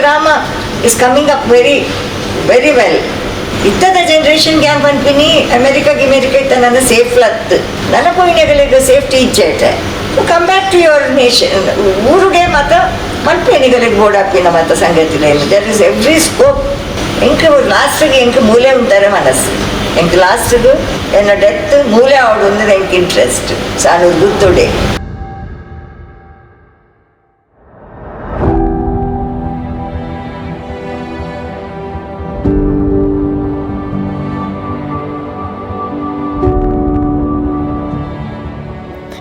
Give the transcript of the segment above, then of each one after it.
ಗ್ರಾಮ is coming up very very well ಇತ್ತದ generation gang ಪನ್ಪಿನಿ America ಗಿಮೆರಿಕ ಇತ್ತ, ನನ್ನ ಸೇಫ್ ಲತ್ ನನ್ನ ಪೋಯಿನಗಳಿಗೆ safety ಇಜ್ಜೈತೆ. Come back to your nation ಊರುಗೆ ಮಾತ ಮಲ್ಪೇನಿಗಳಿಗೆ ಬೋಡಾಪಿನ ಮಾತ ಸಂಗತಿಲ ದರ್ ಇಸ್ ಎವ್ರಿ ಸ್ಕೋಪ್ ಎಂಕ್ ಲಾಸ್ಟ್ಗೆ ಎಂಕ್ ಮೂಲೆ ಉಂಟಾರೆ ಮನಸ್ಸು. ಎಂಕ್ ಲಾಸ್ಟಿಗೆ ಎನ್ನ ಡೆತ್ ಮೂಲೆ ಆವಡು ಅಂದ್ರೆ ಎಂಕ್ ಇಂಟ್ರೆಸ್ಟ್ ಸಾನು ಗುತ್ತುಡೆ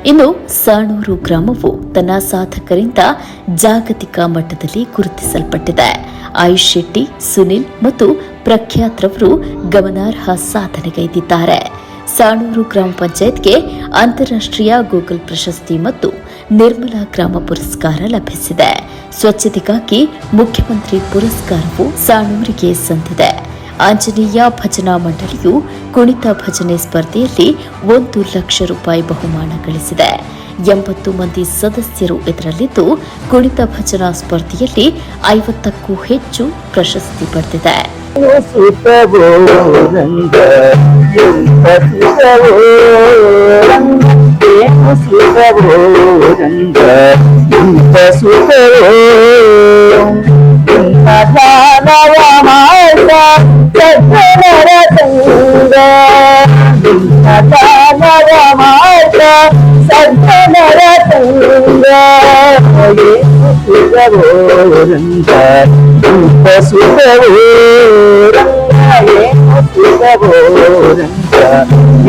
ಇನ್ನು ಸಾಣೂರು ಗ್ರಾಮವು ತನ್ನ ಸಾಧಕರಿಂದ ಜಾಗತಿಕ ಮಟ್ಟದಲ್ಲಿ ಗುರುತಿಸಲ್ಪಟ್ಟಿದೆ. ಆಯುಷ್ ಶೆಟ್ಟಿ, ಸುನಿಲ್ ಮತ್ತು ಪ್ರಖ್ಯಾತ್ರವರು ಗಮನಾರ್ಹ ಸಾಧನೆಗೈದಿದ್ದಾರೆ ಸಾಣೂರು ಗ್ರಾಮ ಪಂಚಾಯತ್ಗೆ ಅಂತಾರಾಷ್ಟ್ರೀಯ ಗೂಗಲ್ ಪ್ರಶಸ್ತಿ ಮತ್ತು ನಿರ್ಮಲಾ ಗ್ರಾಮ ಪುರಸ್ಕಾರ ಲಭಿಸಿದೆ. ಸ್ವಚ್ಛತೆಗಾಗಿ ಮುಖ್ಯಮಂತ್ರಿ ಪುರಸ್ಕಾರವು ಸಾಣೂರಿಗೆ ಸಂದಿದೆ. ಆಂಜನೇಯ ಭಜನಾ ಮಂಡಳಿಯು ಕುಣಿತ ಭಜನೆ ಸ್ಪರ್ಧೆಯಲ್ಲಿ ಒಂದು ಲಕ್ಷ ರೂಪಾಯಿ ಬಹುಮಾನ ಗಳಿಸಿದೆ. ಎಂಬತ್ತು ಮಂದಿ ಸದಸ್ಯರು ಇದರಲ್ಲಿದ್ದು ಕುಣಿತ ಭಜನಾ ಸ್ಪರ್ಧೆಯಲ್ಲಿ ಐವತ್ತಕ್ಕೂ ಹೆಚ್ಚು ಪ್ರಶಸ್ತಿ ಪಡೆದಿದೆ. ಸುಖವೋ గోరంత ఇంత సుఖోరంత ఎంత సుఖోరంత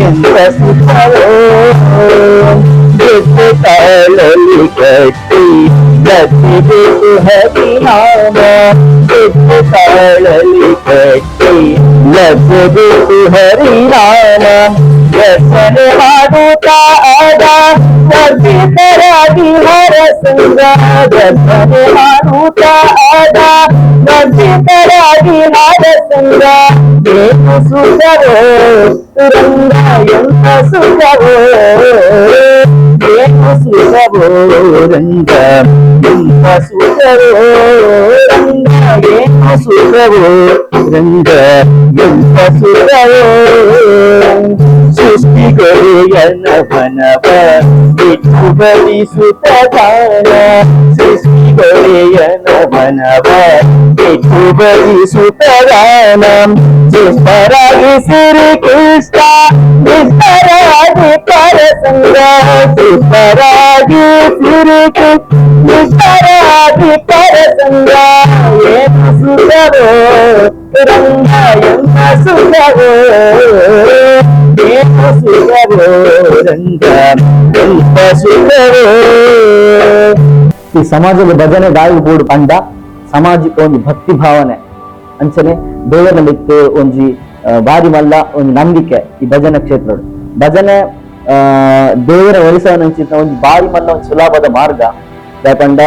ఎంత సుఖో తాళలి కట్టి గతి దిగు హరినామ దిగు తాళలి కట్టి గతి దిగు హరినామ ಮಾಡುತ್ತಾ ಆದ ವರ್ಜಿತರಾಗಿ ಹರಸಂಗ ವ್ಯಸನೆ ಮಾಡುತ್ತಾ ಆದ ವರ್ಜಿತರಾಗಿ ಹರಸಂಗ ಏನು ಸುಖವೋ ರಂಗ ಎಂತ ಸುಖವೋ ಏನು ಸುಖವೋ ರಂಗ ಎಂತ ಸುಖವೋ ರಂಗ ಏನು ಸುಖವೋ ರಂಗ ಎಂತ ಸುಖವೋ ಸೃಷ್ಟಿಗೊರೆಯನ ಬನವ ಬಿಟ್ಟು ಬಲಿಸುತ್ತ ದಾನ ಸೃಷ್ಟಿಗೊರೆಯನ ಬನವ ಬಿಟ್ಟು ಬಲಿಸುತ್ತ ದಾನ ಜಿಸ್ಪರಾಗಿ ಸಿರಿ ಕೃಷ್ಣ ನಿಸ್ಪರಾಗಿ ಪರಸಂಗ ಜಿಸ್ಪರಾಗಿ ಸಿರಿ ಕೃಷ್ಣ ನಿಸ್ಪರಾಗಿ ಪರಸಂಗ ಏನು ಸುಖವೋ ರಂಗ ಎಂತ ಸುಖವೋ ಈ ಸಮಾಜದ ಭಜನೆ ಕೂಡ ಪಂಡ ಸಾಮಾಜಿಕ ಒಂದು ಭಕ್ತಿ ಭಾವನೆ. ಅಂಚನೆ ದೇವರಲ್ಲಿತ್ತು ಒಂಜಿ ಬಾರಿ ಮಲ್ಲ, ಒಂದು ನಂಬಿಕೆ ಈ ಭಜನೆ ಕ್ಷೇತ್ರ ಭಜನೆ ದೇವರ ಒಲಿಸವನಂಚಿನ ಒಂದು ಬಾರಿ ಮಲ್ಲ, ಒಂದು ಸುಲಭದ ಮಾರ್ಗ. ಯಾಕಂಡ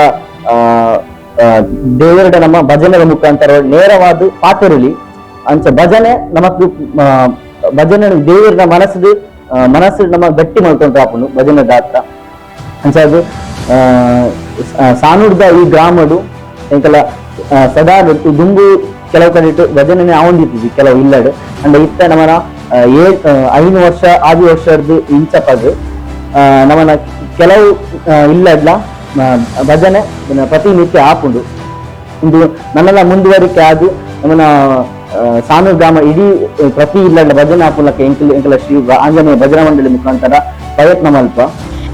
ದೇವರ ನಮ್ಮ ಭಜನೆಯ ಮುಖಾಂತರ ನೇರವಾದ ಪಾತ್ರ ಅಂಚ ಭಜನೆ ನಮಕ್ ಭಜನೆ ದೇವರ ಮನಸ್ಸು ಮನಸ್ಸು ನಮ್ಮ ಗಟ್ಟಿ ಮಾಡ್ಕೊಂಡ್ರೆ ಆಪುಂಡು ಭಜನೆ ದಾತ್ರ ಅಂಚಾದು ಸಾನುಡ್ದ ಈ ಗ್ರಾಮಡು ಎಂಕಲ ಸದಾ ನೃತ್ಯ ದುಂಬು ಕೆಲವು ಕಡೆ ಭಜನೆ ಆವಂದಿದ್ದೀವಿ ಕೆಲವು ಇಲ್ಲಡು. ಅಂದ್ರೆ ಇತ್ತ ನಮ್ಮನ ಏ ಐನು ವರ್ಷ ಆರು ವರ್ಷದ್ದು ಇಂಚಪದು ಆ, ನಮ್ಮನ ಕೆಲವು ಇಲ್ಲಡ್ಲ ಭಜನೆ ಪ್ರತಿನಿತ್ಯ ಆಪುಂಡು ಇಂದು ನನ್ನೆಲ್ಲ ಮುಂದುವರಿಕೆ ಆದು ನಮ್ಮನ ಸಾನೂರು ಗ್ರಾಮ ಇಡೀ ಪ್ರತಿ ಇಲ್ಲದ ಭಜನಾ ಪುಲಕ್ಕೆ ಎಂಕಲ್ ಎಂಕಲ ಶ್ರೀ ಆಂಜನೇಯ ಭಜನಾ ಮಂಡಳಿ ಮುಖಾಂತರ ಪ್ರಯತ್ನ ಮಲ್ಪ.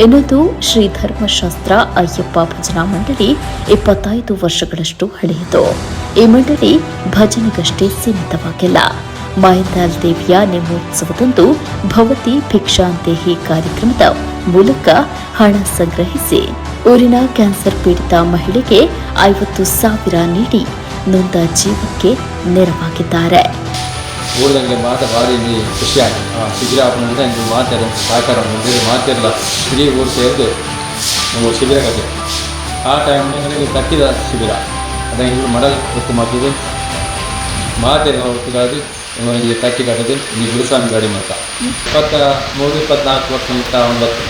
ಎನ್ನುವುದು ಶ್ರೀ ಧರ್ಮಶಾಸ್ತ್ರ ಅಯ್ಯಪ್ಪ ಭಜನಾ ಮಂಡಳಿ ಇಪ್ಪತ್ತೈದು ವರ್ಷಗಳಷ್ಟು ಹಳೆಯದು. ಈ ಮಂಡಳಿ ಭಜನೆಗಷ್ಟೇ ಸೀಮಿತವಾಗಿಲ್ಲ. ಮಾಯಂದಾಲ್ ದೇವಿಯ ನೇಮೋತ್ಸವದಂದು ಭವತಿ ಭಿಕ್ಷಾಂತೇಹಿ ಕಾರ್ಯಕ್ರಮದ ಮೂಲಕ ಹಣ ಸಂಗ್ರಹಿಸಿ ಊರಿನ ಕ್ಯಾನ್ಸರ್ ಪೀಡಿತ ಮಹಿಳೆಗೆ ಐವತ್ತು ಸಾವಿರ ನೀಡಿ ನೊಂದ ಜೀವಕ್ಕೆ ನೆರವಾಗಿದ್ದಾರೆ. ಓಡಿದಂಗೆ ಮಾತ ಭಾರಿ ಖುಷಿ ಆಗಿ ಆ ಶಿಬಿರ ಹಿಂಗೆ ಮಾತಾಡ ಸಹಕಾರ ಮುಂದೆ ಮಾತೆಲ್ಲ ಇಡೀ ಊರು ಸೇರಿದು ನಮ್ಮ ಶಿಬಿರ ಕತೆ ಆ ಟೈಮ್ನಲ್ಲಿ ನನಗೆ ಕಟ್ಟಿದ ಶಿಬಿರ. ಅದನ್ನು ಇಲ್ಲಿ ಮಾಡಲು ಹೊತ್ತು ಮಾಡಿದೆ ಮಾತೆಲ್ಲ ಹೊತ್ತುಗಾದು ನನಗೆ ಕಟ್ಟಿ ಕಟ್ಟಿದೆ. ಈ ಗುರುಸ್ವಾಮಿ ಗಾಡಿ ಮತ ಇಪ್ಪತ್ತ ಮೂರು, ಇಪ್ಪತ್ನಾಲ್ಕು ವರ್ಷ ಮುಂತ ಒಂಬತ್ತು.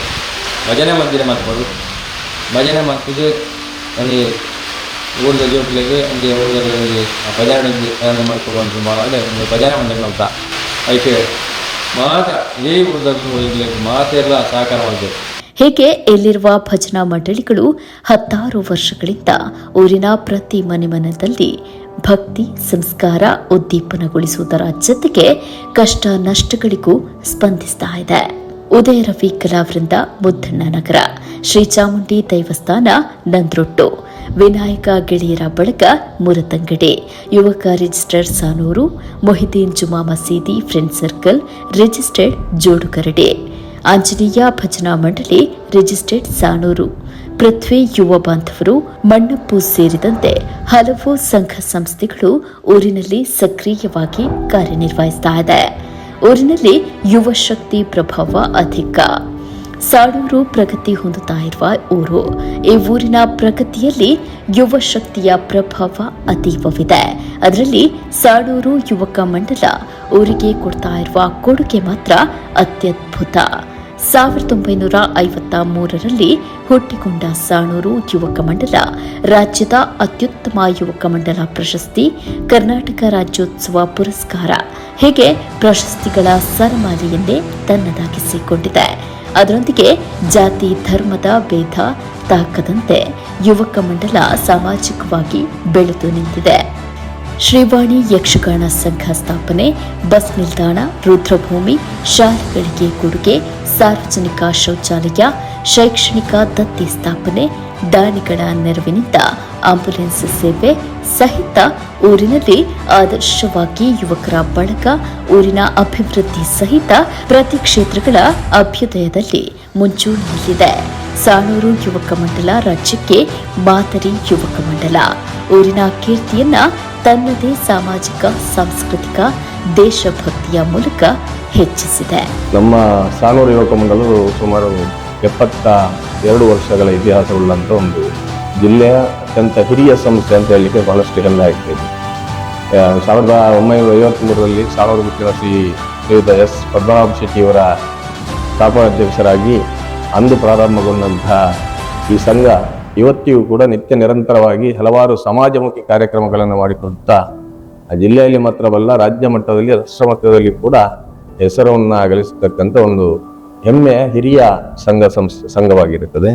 ಭಜನೆ ಮಂದಿರ ಮಾಡ್ಬೋದು ಭಜನೆ ಮಾಡ್ತಿದ್ದು. ನನಗೆ ಊರದ ಜೋಟ್ಲಿಗೆ ಅಂದರೆ ಊರಿನಲ್ಲಿ ಭಜನೆ ಒಂದು ಮಾಡ್ಕೊಂಡು ಅಂದರೆ ಒಂದು ಮಂಡಳಿ ಅಂತ ಅದಕ್ಕೆ ಮಾತ್ರ ಇಡೀ ಊರದ ಸಹಕಾರ ಮಾಡಬೇಕು ಹೀಗೆ ಇಲ್ಲಿರುವ ಭಜನಾ ಮಂಡಳಿಗಳು ಹತ್ತಾರು ವರ್ಷಗಳಿಂದ ಊರಿನ ಪ್ರತಿ ಮನೆ ಮನದಲ್ಲಿ ಭಕ್ತಿ ಸಂಸ್ಕಾರ ಉದ್ದೀಪನಗೊಳಿಸುವುದರ ಜೊತೆಗೆ ಕಷ್ಟ ನಷ್ಟಗಳಿಗೂ ಸ್ಪಂದಿಸ್ತಾ ಇದೆ. ಉದಯ ರವಿ ಕಲಾವೃಂದ ಮುದ್ದಣ್ಣ ನಗರ ಶ್ರೀ ಚಾಮುಂಡಿ ದೇವಸ್ಥಾನ, ನಂದ್ರೊಟ್ಟು. ವಿನಾಯಕ ಗೆಳೆಯರ ಬಳಗ ಮುರತಂಗಡೆ. ಯುವಕ registered Sanoor Mohideen Juma Masjid friend circle, registered Jodukarade Anjaneya Bhajana Mandali, registered ಸಾನೂರು. ಪೃಥ್ವಿ ಯುವ ಬಾಂಧವರು, ಮಣ್ಣಪ್ಪು ಸೇರಿದಂತೆ ಹಲವು ಸಂಘ ಸಂಸ್ಥೆಗಳು ಊರಿನಲ್ಲಿ ಸಕ್ರಿಯವಾಗಿ ಕಾರ್ಯನಿರ್ವಹಿಸ್ತಾ ಇದೆ. ಊರಿನಲ್ಲಿ ಯುವ ಶಕ್ತಿ ಪ್ರಭಾವ ಅಧಿಕ. ಸಾಡೂರು ಪ್ರಗತಿ ಹೊಂದುತ್ತಾ ಇರುವ ಊರು. ಈ ಊರಿನ ಪ್ರಗತಿಯಲ್ಲಿ ಯುವ ಶಕ್ತಿಯ ಪ್ರಭಾವ ಅತೀವವಿದೆ. ಅದರಲ್ಲಿ ಸಾಡೂರು ಯುವಕ ಮಂಡಲ ಊರಿಗೆ ಕೊಡ್ತಾ ಇರುವ ಕೊಡುಗೆ ಮಾತ್ರ ಅತ್ಯದ್ಭುತ. ಸಾವಿರದ ಒಂಬೈನೂರ ಐವತ್ತ ಮೂರರಲ್ಲಿ ಹುಟ್ಟಿಕೊಂಡ ಸಾಣೂರು ಯುವಕ ಮಂಡಲ ರಾಜ್ಯದ ಅತ್ಯುತ್ತಮ ಯುವಕ ಮಂಡಲ ಪ್ರಶಸ್ತಿ, ಕರ್ನಾಟಕ ರಾಜ್ಯೋತ್ಸವ ಪುರಸ್ಕಾರ. ಹೀಗೆ ಪ್ರಶಸ್ತಿಗಳ ಸರಮಾಲೆಯನ್ನೇ ತನ್ನದಾಗಿಸಿಕೊಂಡಿದೆ. ಅದರೊಂದಿಗೆ ಜಾತಿ, ಧರ್ಮದ ಭೇದ ತಾಕದಂತೆ ಯುವಕ ಮಂಡಲ ಸಾಮಾಜಿಕವಾಗಿ ಬೆಳೆದು ನಿಂತಿದೆ. ಶ್ರೀವಾಣಿ ಯಕ್ಷಗಾನ ಸಂಘ ಸ್ಥಾಪನೆ, ಬಸ್ ನಿಲ್ದಾಣ, ರುದ್ರಭೂಮಿ, ಶಾಲೆಗಳಿಗೆ ಕೊಡುಗೆ, ಸಾರ್ವಜನಿಕ ಶೌಚಾಲಯ, ಶೈಕ್ಷಣಿಕ ದತ್ತಿ ಸ್ಥಾಪನೆ, ದಾನಿಗಳ ನೆರವಿನಿಂದ ಆಂಬ್ಯುಲೆನ್ಸ್ ಸೇವೆ ಸಹಿತ ಊರಿನಲ್ಲಿ ಆದರ್ಶವಾಗಿ ಯುವಕರ ಬಳಗ, ಊರಿನ ಅಭಿವೃದ್ಧಿ ಸಹಿತ ಪ್ರತಿ ಕ್ಷೇತ್ರಗಳ ಅಭ್ಯುದಯದಲ್ಲಿ ಮುಂಚೂಣಿಯಲ್ಲಿದೆ. ಸಾಣೂರು ಯುವಕ ಮಂಡಲ ರಾಜ್ಯಕ್ಕೆ ಮಾದರಿ ಯುವಕ ಮಂಡಲ. ಊರಿನ ಕೀರ್ತಿಯನ್ನ ತನ್ನದೇ ಸಾಮಾಜಿಕ, ಸಾಂಸ್ಕೃತಿಕ, ದೇಶಭಕ್ತಿಯ ಮೂಲಕ ಹೆಚ್ಚಿಸಿದೆ. ನಮ್ಮ ಸಾಣೂರು ಯುವಕ ಮಂಡಲವು ಸುಮಾರು ಎಪ್ಪತ್ತ ಎರಡು ವರ್ಷಗಳ ಇತಿಹಾಸವುಳ್ಳಂಥ ಒಂದು ಜಿಲ್ಲೆಯ ಅತ್ಯಂತ ಹಿರಿಯ ಸಂಸ್ಥೆ ಅಂತ ಹೇಳಲಿಕ್ಕೆ ಬಹಳಷ್ಟು ಹೆಮ್ಮೆ ಆಗ್ತಿದೆ ಸಾವಿರದ ಒಂಬೈನೂರ ಐವತ್ತ್ಮೂರರಲ್ಲಿ ಸಾವಿರದ ಮುಖ್ಯರ ಶ್ರೀ ಶ್ರೀಯುತ ಎಸ್ ಪದ್ಮನಾಭ ಶೆಟ್ಟಿಯವರ ಸ್ಥಾಪನಾಧ್ಯಕ್ಷರಾಗಿ ಅಂದು ಪ್ರಾರಂಭಗೊಂಡಂತಹ ಈ ಸಂಘ ಇವತ್ತಿಗೂ ಕೂಡ ನಿತ್ಯ ನಿರಂತರವಾಗಿ ಹಲವಾರು ಸಮಾಜಮುಖಿ ಕಾರ್ಯಕ್ರಮಗಳನ್ನು ಮಾಡಿಕೊಡುತ್ತಾ, ಆ ಜಿಲ್ಲೆಯಲ್ಲಿ ಮಾತ್ರವಲ್ಲ, ರಾಜ್ಯ ಮಟ್ಟದಲ್ಲಿ, ರಾಷ್ಟ್ರ ಮಟ್ಟದಲ್ಲಿ ಕೂಡ ಹೆಸರನ್ನು ಗಳಿಸತಕ್ಕಂಥ ಒಂದು ಹೆಮ್ಮೆಯ ಹಿರಿಯ ಸಂಘ ಸಂಸ್ಥೆ, ಸಂಘವಾಗಿರುತ್ತದೆ.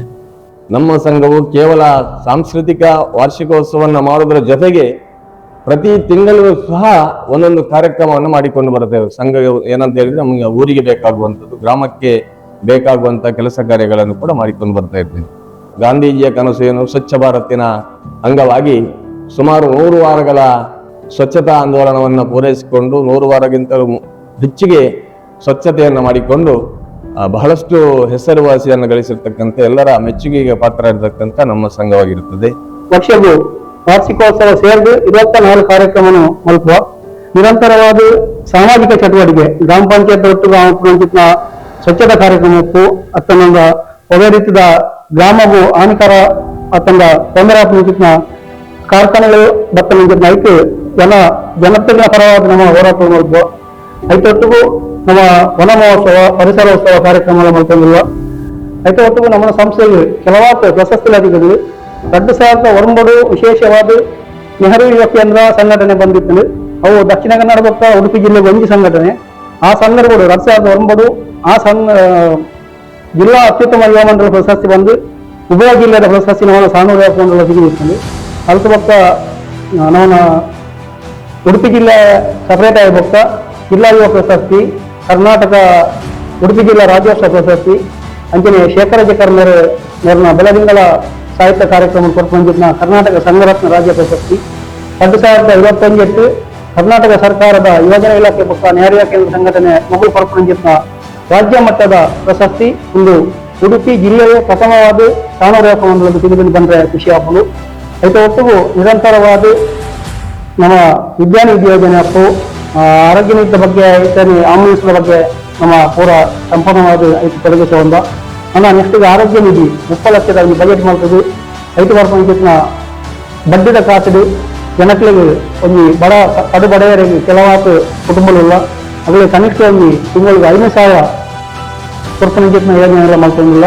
ನಮ್ಮ ಸಂಘವು ಕೇವಲ ಸಾಂಸ್ಕೃತಿಕ ವಾರ್ಷಿಕೋತ್ಸವವನ್ನು ಮಾಡುವುದರ ಜೊತೆಗೆ ಪ್ರತಿ ತಿಂಗಳು ಸಹ ಒಂದೊಂದು ಕಾರ್ಯಕ್ರಮವನ್ನು ಮಾಡಿಕೊಂಡು ಬರುತ್ತೇವೆ ಸಂಘ ಏನಂತ ಹೇಳಿದ್ರೆ ನಮಗೆ ಊರಿಗೆ ಬೇಕಾಗುವಂಥದ್ದು, ಗ್ರಾಮಕ್ಕೆ ಬೇಕಾಗುವಂಥ ಕೆಲಸ ಕಾರ್ಯಗಳನ್ನು ಕೂಡ ಮಾಡಿಕೊಂಡು ಬರ್ತಾ ಇದ್ದೇವೆ. ಗಾಂಧೀಜಿಯ ಕನಸು ಏನು ಸ್ವಚ್ಛ ಭಾರತಿನ ಅಂಗವಾಗಿ ಸುಮಾರು ನೂರು ವಾರಗಳ ಸ್ವಚ್ಛತಾ ಆಂದೋಲನವನ್ನು ಪೂರೈಸಿಕೊಂಡು ನೂರು ವಾರಗಿಂತಲೂ ಹೆಚ್ಚಿಗೆ ಸ್ವಚ್ಛತೆಯನ್ನು ಮಾಡಿಕೊಂಡು ಬಹಳಷ್ಟು ಹೆಸರುವಾಸಿಯನ್ನು ಗಳಿಸಿರ್ತಕ್ಕಂಥ ಎಲ್ಲರ ಮೆಚ್ಚುಗೆಗೆ ಪಾತ್ರ ಇರತಕ್ಕಂಥ ನಮ್ಮ ಸಂಘವಾಗಿರುತ್ತದೆ. ಪಕ್ಷವು ವಾರ್ಷಿಕೋತ್ಸವ ಸೇರಿದು. ಇವತ್ತ ನಾಲ್ಕು ಕಾರ್ಯಕ್ರಮವನ್ನು ಮಲ್ಪುವ ನಿರಂತರವಾದ ಸಾಮಾಜಿಕ ಚಟುವಟಿಕೆ, ಗ್ರಾಮ ಪಂಚಾಯತ್ ಒಟ್ಟು ಗ್ರಾಮ ಪಂಚಾಯತ್ನ ಸ್ವಚ್ಛತಾ ಕಾರ್ಯಕ್ರಮಕ್ಕೂ ಅತ್ತನೊಂದ ಒಳ್ಳೆ ರೀತಿಯ ಗ್ರಾಮವು ಹಾನಿಕರ ಅತ್ತಂದ ತೊಂದರೆ ಪಂಚಾಯತ್ನ ಕಾರ್ಖಾನೆಗಳು ಬತ್ತ ಐತೆ. ಜನ ಜನತೆಗಳ ಪರವಾಗಿ ನಮ್ಮ ಹೋರಾಟ ಮಲ್ಪುವ. ಐತೊಟ್ಟಿಗೂ ನಮ್ಮ ವನ ಮಹೋತ್ಸವ ಪರಿಸರೋತ್ಸವ ಕಾರ್ಯಕ್ರಮಗಳ ಮಲ್ಕೊಂಡಿರುವ అయితే ಒಟ್ಟಿಗೆ ನಮ್ಮ ಸಂಸ್ಥೆಗೆ ಕೆಲವಾರು ಪ್ರಶಸ್ತಿ ಲಭಿಸಿದೆ ಎರಡು ಸಾವಿರದ ಒಂಬತ್ತು ವಿಶೇಷವಾದ ನೆಹರು ಯುವ ಕೇಂದ್ರ ಸಂಘಟನೆ ಬಂದಿತ್ತು ಅವು ದಕ್ಷಿಣ ಕನ್ನಡ ಪಕ್ಕ ಉಡುಪಿ ಜಿಲ್ಲೆಗೆ ಒಂದು ಸಂಘಟನೆ ಆ ಸಂದರ್ಭಗಳು ಎರಡು ಸಾವಿರದ ಒಂಬತ್ತು ಆ ಸಂಘ ಜಿಲ್ಲಾ ಅತ್ಯುತ್ತಮ ಯುವ ಮಂಡಲ ಪ್ರಶಸ್ತಿ ಬಂದು ಉಭಯ ಜಿಲ್ಲೆಯ ಪ್ರಶಸ್ತಿ ನಮ್ಮ ಸಾನೂರು ಯುವ ಮಂಡಲ ಸಿಗಿರುತ್ತದೆ ಅಲ್ಪ ಪಕ್ಕ ನಮ್ಮ ಉಡುಪಿ ಜಿಲ್ಲೆ ಸಪರೇಟ್ ಆಗಿ ಪಕ್ಕ ಜಿಲ್ಲಾ ಯುವ ಪ್ರಶಸ್ತಿ ಕರ್ನಾಟಕ ಉಡುಪಿ ಜಿಲ್ಲಾ ರಾಜ್ಯೋತ್ಸವ ಪ್ರಶಸ್ತಿ ಅಂಚನೆ ಶೇಖರಾಜ ಕರ್ಮರು ನೆರನ ಬೆಳದಿಂಗಳ ಸಾಹಿತ್ಯ ಕಾರ್ಯಕ್ರಮ ಕೊಟ್ಟು ಕರ್ನಾಟಕ ಸಂಘರತ್ನ ರಾಜ್ಯ ಪ್ರಶಸ್ತಿ ಎರಡು ಸಾವಿರದ ಐವತ್ತೊಂದೆಟ್ಟು ಕರ್ನಾಟಕ ಸರ್ಕಾರದ ಯೋಜನಾ ಇಲಾಖೆ ಪಕ್ಕ ನ್ಯಾಯ ಕೇಂದ್ರ ಸಂಘಟನೆ ಮಗುಳು ಕೊರಪುರಂಜಿತ್ನ ರಾಜ್ಯ ಮಟ್ಟದ ಪ್ರಶಸ್ತಿ ಒಂದು ಉಡುಪಿ ಜಿಲ್ಲೆಯೇ ಪ್ರಥಮವಾದ ಸ್ಥಾನರೇಪ ಅನ್ನೋದು ತಿಳಿದು ಬಂದರೆ ಖುಷಿ ಹಬ್ಬಲು ಐತೆ ಒಟ್ಟಿಗೂ ನಿರಂತರವಾದ ನಮ್ಮ ವಿಜ್ಞಾನ ವಿದ್ಯೋಜನೆ ಅಪ್ಪು ಆರೋಗ್ಯ ನೀತಿಯ ಬಗ್ಗೆ ಇತ್ಯಾದಿ ಆಂಬುಲೆನ್ಸ್ ಬಗ್ಗೆ ನಮ್ಮ ಪೂರ ಸಂಪೂರ್ಣವಾದ ತೊಡಗಿ ತಗೊಂಡ ನನ್ನ ನೆಕ್ಸ್ಟ್ ಆರೋಗ್ಯ ನಿಧಿ ಮುಪ್ಪ ಲಕ್ಷದ ಒಂದು ಬಜೆಟ್ ಮಾಡ್ತದೆ ಐದು ವರ್ಷ ಪಂಚಾಯತ್ನ ಬಡ್ಡಿದ ಕಾಸು ಜನಕ್ಕೆ ಒಂದು ಬಡ, ಕಡು ಬಡವರಿಗೆ ಕೆಲವಾರು ಕುಟುಂಬಗಳಿಲ್ಲ. ಅದರಲ್ಲಿ ಕನಿಷ್ಠ ಒಂದು ತಿಂಗಳಿಗೆ ಐದು ಸಾವಿರ ಕೊಡ್ತ ಪಂಚಾಯತ್ನ ಯೋಜನೆ ಎಲ್ಲ ಮಾಡ್ಕೊಂಡಿಲ್ಲ